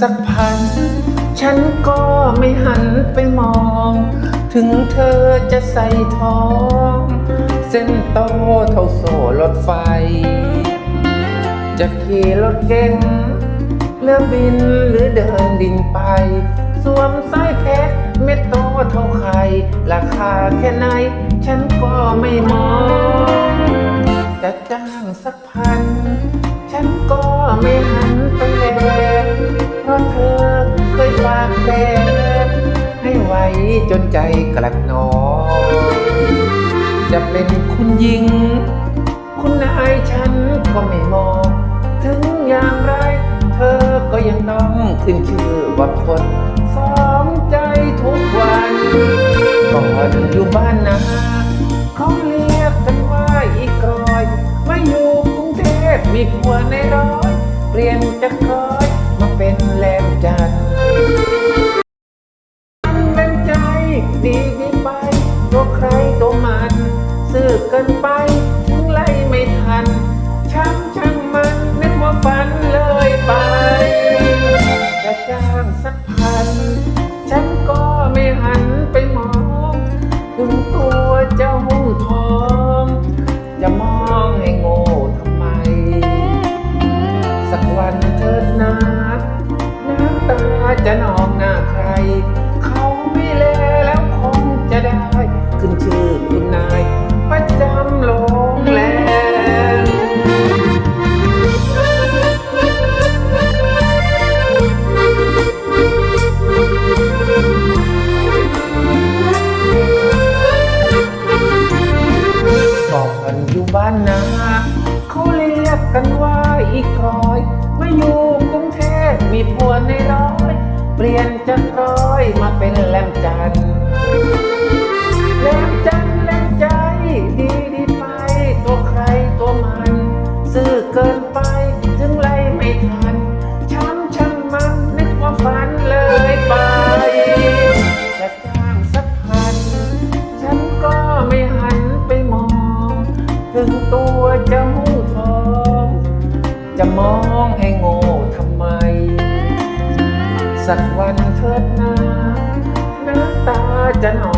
สักพัน ฉันก็ไม่หันไปมอง ถึงเธอจะใส่ทอง เส้นโตเท่าโซ่รถไฟ จะขี่รถเก๋งเรือบินหรือเดินดินไป สวมสร้อยเพชรเม็ดโตเท่าไข่ราคาแค่ไหน ฉันก็ไม่มอง จะจ้างสักพัน ฉันก็ไม่หัน จนใจกลัดนอ จะเป็นคุณหญิง คุณนายฉันก็ไม่มอง ถึงอย่างไร เธอก็ยังต้องขึ้นชื่อว่าคนสองใจทุกวันก่อนอยู่บ้านนาเขาเรียกกันว่าอีกรอย ไมาอยู่กรุงเทพมีผัวในร้อย เปลี่ยนจากคอยมาเป็นแลมจันทร์ ดีดีไปตัวใครตัวมัน ซื่อกันไป เขาเรียกกันว่าอีกรอย มาอยู่กรุงเทพมีผัวในร้อย เปลี่ยนจากร้อยมาเป็นแลมจันทร์ จะมองให้โง่ทำไม สักวันเถิดนาน้ำตาจะนอง